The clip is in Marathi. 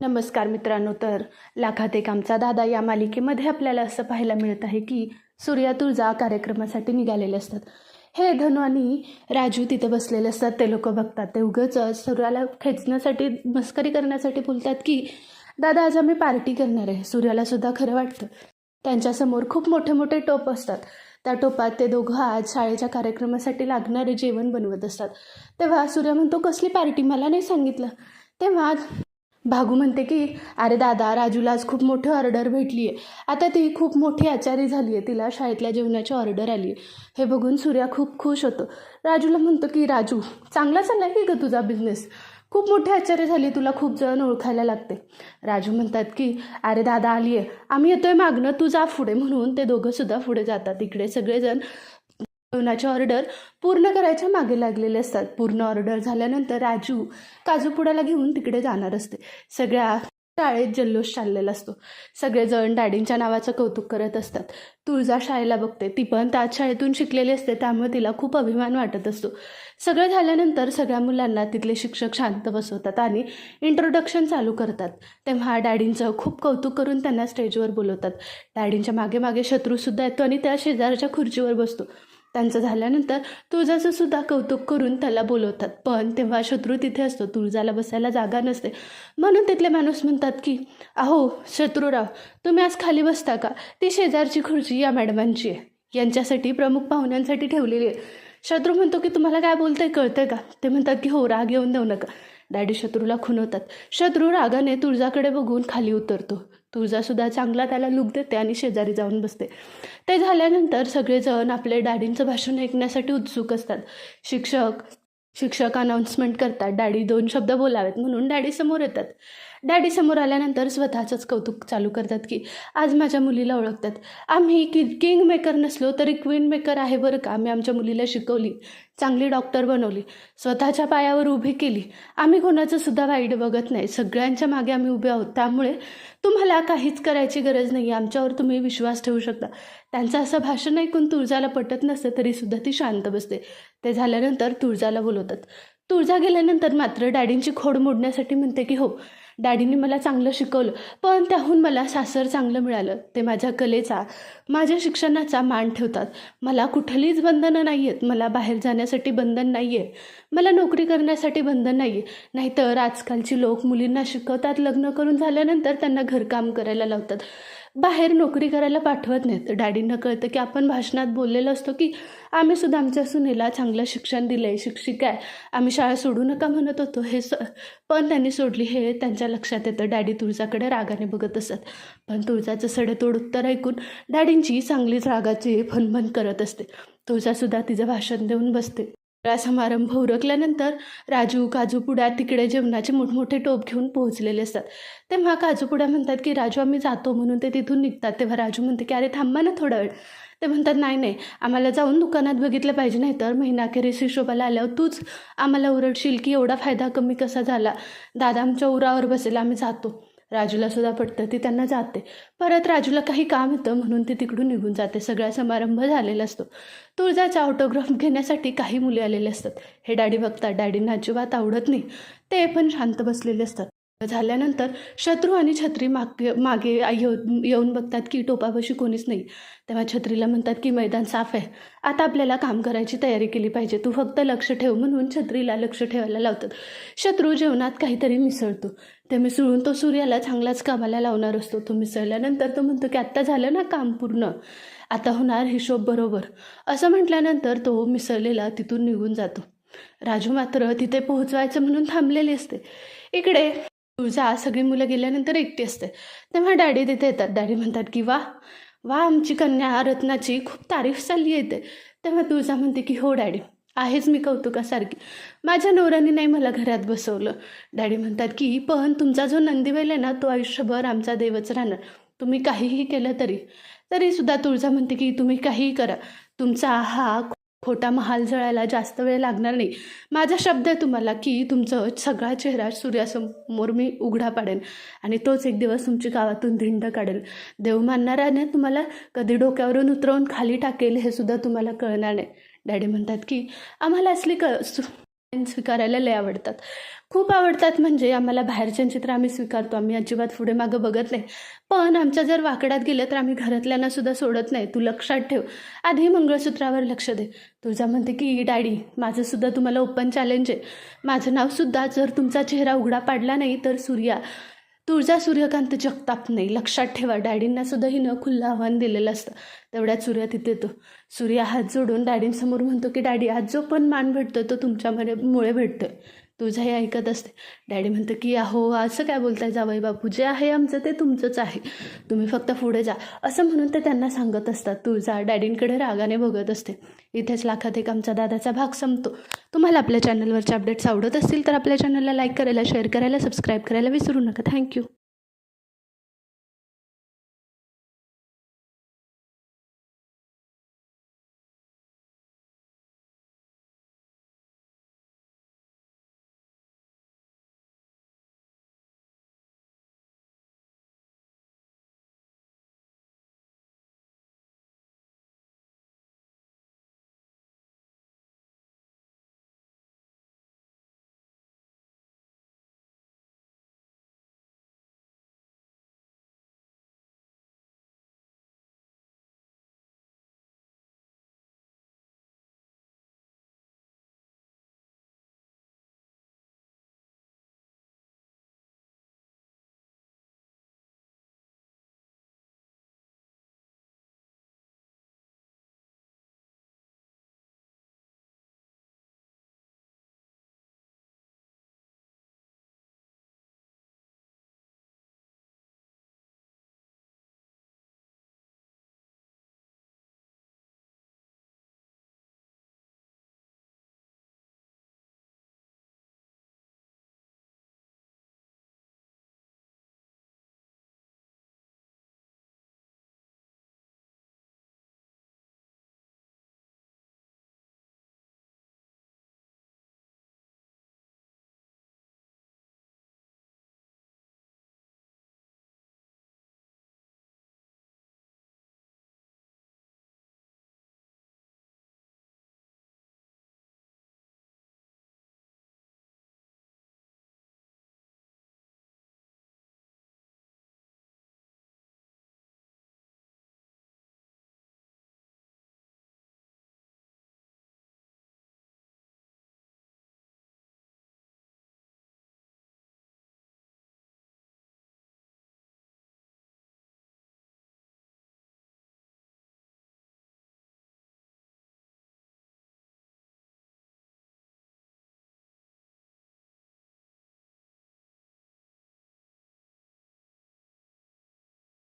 नमस्कार मित्रांनो तर लाखात एक आमचा दादा या मालिकेमध्ये आपल्याला असं पाहायला मिळत आहे की सूर्या तुळजा कार्यक्रमासाठी निघालेले असतात. हे धनु आणि राजू तिथे बसलेले असतात. ते लोक बघतात. ते उगंच सूर्याला खेचण्यासाठी मस्करी करण्यासाठी बोलतात की दादा आज आम्ही पार्टी करणार आहे. सूर्याला सुद्धा खरं वाटतं. त्यांच्यासमोर खूप मोठे मोठे टोप असतात. त्या टोपात ते दोघं आज शाळेच्या कार्यक्रमासाठी लागणारे जेवण बनवत असतात. तेव्हा सूर्या म्हणतो कसली पार्टी? मला नाही सांगितलं. तेव्हा भागू म्हणते की अरे दादा राजूला आज खूप मोठी ऑर्डर भेटली आहे आता ती खूप मोठी आचारी झाली आहे तिला शाळेतल्या जेवणाची ऑर्डर आली आहे हे बघून सूर्या खूप खुश होतो. राजूला म्हणतो की राजू चांगला चालला की ग तुझा बिझनेस खूप मोठी आचार्य झाली तुला खूप जण ओळखायला लागते. राजू म्हणतात की अरे दादा आली आहे आम्ही येतोय मागणं तू जा पुढे. म्हणून ते दोघंसुद्धा पुढे जातात. इकडे सगळेजण जेवणाची ऑर्डर पूर्ण करायच्या मागे लागलेले असतात. पूर्ण ऑर्डर झाल्यानंतर राजू काजूपुड्याला घेऊन तिकडे जाणार असते. सगळ्या शाळेत जल्लोष चाललेला असतो. सगळेजण डॅडींच्या नावाचं कौतुक करत असतात. तुळजा शाळेला बघते. ती पण त्याच शाळेतून शिकलेली असते त्यामुळे तिला खूप अभिमान वाटत असतो. सगळं झाल्यानंतर सगळ्या मुलांना तिथले शिक्षक शांत बसवतात आणि इंट्रोडक्शन चालू करतात. तेव्हा डॅडींचं खूप कौतुक करून त्यांना स्टेजवर बोलवतात. डॅडींच्या मागे मागे शत्रूसुद्धा येतो आणि त्या शेजारच्या खुर्चीवर बसतो. त्यांचं झाल्यानंतर तुळजाचं सुद्धा कौतुक करून त्याला बोलवतात. पण तेव्हा शत्रू तिथे असतो. तुळजाला बसायला जागा नसते. म्हणून तिथले माणूस म्हणतात की अहो शत्रूराव तुम्ही आज खाली बसता का? ती शेजारची खुर्ची या मॅडमांची आहे. यांच्यासाठी प्रमुख पाहुण्यांसाठी ठेवलेली आहे. शत्रू म्हणतो की तुम्हाला काय बोलतंय कळतंय का? ते म्हणतात की हो राग येऊन देऊ नका. डॅडी शत्रूला खुनवतात शत्रू रागाने तुळजाकडे बघून खाली उतरतो. तुळजासुद्धा चांगला त्याला लुक देते आणि शेजारी जाऊन बसते. ते झाल्यानंतर सगळेजण आपले डॅडींचं भाषण ऐकण्यासाठी उत्सुक असतात. शिक्षक शिक्षक अनाऊन्समेंट करतात. डॅडी दोन शब्द बोलावेत म्हणून डॅडी समोर येतात. डॅडी समोर आल्यानंतर स्वतःचंच कौतुक चालू करतात की आज माझ्या मुलीला ओळखतात. आम्ही कि किंग मेकर नसलो तरी क्वीन मेकर आहे बरं का? आम्ही आमच्या मुलीला शिकवली चांगली डॉक्टर बनवली स्वतःच्या पायावर उभी केली. आम्ही कोणाचं सुद्धा वाईट बघत नाही. सगळ्यांच्या मागे आम्ही उभे आहोत. त्यामुळे तुम्हाला काहीच करायची गरज नाही आमच्यावर तुम्ही विश्वास ठेवू शकता. त्यांचं असं भाषण ऐकून तुळजाला पटत नसतं तरीसुद्धा ती शांत बसते. ते झाल्यानंतर तुळजाला बोलवतात. तुळजा गेल्यानंतर मात्र डॅडींची खोड मोडण्यासाठी म्हणते की हो डॅडीने मला चांगलं शिकवलं पण त्याहून मला सासर चांगलं मिळालं. ते माझ्या कलेचा माझ्या शिक्षणाचा मान ठेवतात. मला कुठलीच बंधनं नाही आहेत मला बाहेर जाण्यासाठी बंधन नाही आहे मला नोकरी करण्यासाठी बंधन नाही आहे नाहीतर आजकालची लोक मुलींना शिकवतात. लग्न करून झाल्यानंतर त्यांना घरकाम करायला लावतात. बाहेर नोकरी करायला पाठवत नाहीत. डॅडींना कळतं की आपण भाषणात बोललेलो असतो की आम्ही सुद्धा आमच्या सुनेला चांगलं शिक्षण दिलं आहे शिक्षिका आहे. आम्ही शाळा सोडू नका म्हणत होतो. हे स पण त्यांनी सोडली. हे त्यांच्या लक्षात येतं. डॅडी तुळजाकडे रागाने बघत असत. पण तुळजाचं सडेतोड उत्तर ऐकून डॅडींची चांगलीच रागाची फनफन करत असते. तुळजासुद्धा तिचं भाषण देऊन बसते. समारंभ उरकल्यानंतर राजू काजूपुड्या तिकडे जेवणाचे मोठमोठे टोप घेऊन पोहोचलेले असतात. तेव्हा काजूपुड्या म्हणतात की राजू आम्ही जातो म्हणून ते तिथून निघतात. तेव्हा राजू म्हणते की अरे थांबा ना थोडा वेळ. ते म्हणतात नाही नाही आम्हाला जाऊन दुकानात बघितलं पाहिजे नाही तर महिनाखेरीस हिशोबाला आल्यावर तूच आम्हाला ओरडशील की एवढा फायदा कमी कसा झाला? दादा आमच्या उरावर बसेल आम्ही जातो. राजूला सुद्धा पटतं ती त्यांना जाते. परत राजूला काही काम येतं म्हणून ती तिकडून निघून जाते. सगळा समारंभ झालेला असतो. तुळजाचा ऑटोग्राफ घेण्यासाठी काही मुले आलेले असतात. हे डॅडी बघतात. डॅडींना अजिबात आवडत नाही. ते पण शांत बसलेले असतात. झाल्यानंतर शत्रू आणि छत्री माग मागे येऊन बघतात की टोपापाशी कोणीच नाही. तेव्हा छत्रीला म्हणतात की मैदान साफ आहे. आता आपल्याला काम करायची तयारी केली पाहिजे. तू फक्त लक्ष ठेव म्हणून छत्रीला लक्ष ठेवायला लावतात. शत्रू जेवणात काहीतरी मिसळतो. ते मिसळून तो सूर्याला चांगलाच कामाला लावणार असतो. तो मिसळल्यानंतर तो म्हणतो की आत्ता झालं ना काम पूर्ण? आता होणार हिशोब बरोबर. असं म्हटल्यानंतर तो मिसळलेला तिथून निघून जातो. राजू मात्र तिथे पोहोचवायचं म्हणून थांबलेली असते. इकडे तुळजा सगळी मुलं गेल्यानंतर एकटी असते. तेव्हा डॅडी तिथे येतात. डॅडी म्हणतात की वा वा आमची कन्या रत्नाची खूप तारीफ चालली येते तेव्हा तुळजा म्हणते की हो डॅडी आहेच मी कौतुकासारखी. माझ्या नवऱ्याने नाही मला घरात बसवलं. डॅडी म्हणतात की पण तुमचा जो नंदीबैल आहे ना तो आयुष्यभर आमचा देवच राहणार. तुम्ही काहीही केलं तरी. तरीसुद्धा तुळजा म्हणते की तुम्ही काहीही करा. तुमचा हा खोटा महाल जळायला जास्त वेळ लागणार नाही. माझा शब्द आहे तुम्हाला की तुमचं सगळा चेहरा सूर्यासमोर मी उघडा पाडेन आणि तोच एक दिवस तुमची गावातून धिंड काढेल. देव मानणाऱ्याने तुम्हाला कधी डोक्यावरून उतरवून खाली टाकेल हे सुद्धा तुम्हाला कळणार नाही. डॅडी म्हणतात की आम्हाला असली क सु स्वीकारायला लय आवडतात. खूप आवडतात म्हणजे आम्हाला बाहेरच्यांची चित्र आम्ही स्वीकारतो. आम्ही अजिबात पुढे मागं बघत नाही. पण आमच्या जर वाकड्यात गेलं तर आम्ही घरातल्यांना सुद्धा सोडत नाही. तू लक्षात ठेव. आधी मंगळसूत्रावर लक्ष दे. तुझा म्हणते की डॅडी माझं सुद्धा तुम्हाला ओपन चॅलेंज आहे. माझं नावसुद्धा जर तुमचा चेहरा उघडा पाडला नाही तर सूर्या तुळजा सूर्यकांत जगताप नाही. लक्षात ठेवा डॅडींना सुद्धा हिनं खुल्लं आव्हान दिलेलं असतं. तेवढ्यात सूर्या तिथे येतो. सूर्य हात जोडून डॅडींसमोर म्हणतो की डॅडी आज जो पण मान भेटतो तो तुमच्यामध्ये मुळे भेटतोय. तुझं हे ऐकत असते. डॅडी म्हणतं की अहो असं काय बोलताय जावई बापू? जे आहे आमचं ते तुमचंच आहे. तुम्ही फक्त पुढे जा. असं म्हणून ते त्यांना सांगत असतात. तुझा डॅडींकडे रागाने बघत असते. इथेच लाखात एक आमचा दादाचा भाग संपतो. तुम्हाला आपल्या चॅनलवरचे अपडेट्स आवडत असतील तर आपल्या चॅनलला लाईक करायला शेअर करायला सबस्क्राईब करायला विसरू नका. थँक्यू